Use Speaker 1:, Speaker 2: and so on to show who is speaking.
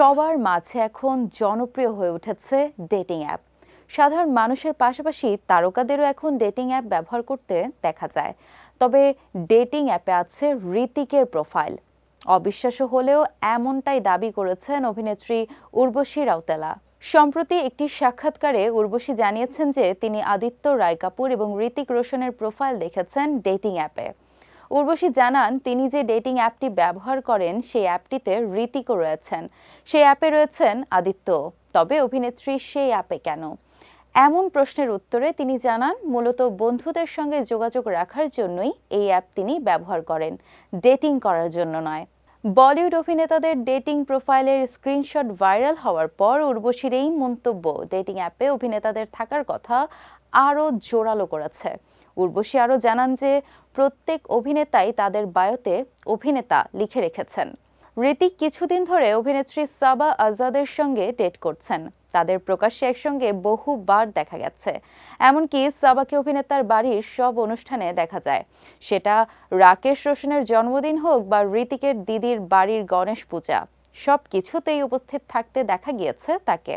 Speaker 1: সবার মাঝে এখন জনপ্রিয় হয়ে উঠেছে ডেটিং অ্যাপ সাধারণ মানুষের পাশাপাশি তারকাদেরও এখন ডেটিং অ্যাপ ব্যবহার করতে দেখা যায়। তবে ডেটিং অ্যাপে আছে ঋতিকের প্রোফাইল অবিশ্বাস্য হলেও এমনটাই দাবি করেছেন অভিনেত্রী উর্বশী রাউতেলা। সম্প্রতি একটি সাক্ষাৎকারে উর্বশী জানিয়েছেন যে তিনি আদিত্য রায় কাপুর এবং ঋতিক রোশনের প্রোফাইল দেখেছেন ডেটিং অ্যাপে উর্বশী জানান, তিনি যে ডেটিং অ্যাপটি ব্যবহার করেন, সেই অ্যাপটিতে ঋতিকও রয়েছেন। সেই অ্যাপে রয়েছেন আদিত্য। তবে অভিনেত্রী সেই অ্যাপে কেন? এমন প্রশ্নের উত্তরে তিনি জানান, মূলত বন্ধুদের সঙ্গে যোগাযোগ রাখার জন্যই এই অ্যাপ তিনি ব্যবহার করেন। ডেটিং করার জন্য নয়। বলিউড অভিনেতাদের ডেটিং প্রোফাইলের স্ক্রিনশট ভাইরাল হওয়ার পর উর্বশীর এই মন্তব্য। ডেটিং অ্যাপে অভিনেতাদের থাকার কথা আরও জোরালো করেছে। উর্বশী আরও জানান যে, প্রত্যেক অভিনেতাই তাদের বায়োতে অভিনেতা লিখে রেখেছেন। ঋতিক কিছুদিন ধরে অভিনেত্রী সাবা আজাদের সঙ্গে ডেট করছেন। তাদের প্রকাশ্যে একসঙ্গে বহুবার দেখা গেছে। এমনকি সাবাকে অভিনেতার বাড়ির সব অনুষ্ঠানে দেখা যায়। সেটা রাকেশ রোশনের জন্মদিন হোক বা ঋতিকের দিদির বাড়ির গণেশ পূজা সব কিছুতেই উপস্থিত থাকতে দেখা গিয়েছে তাকে।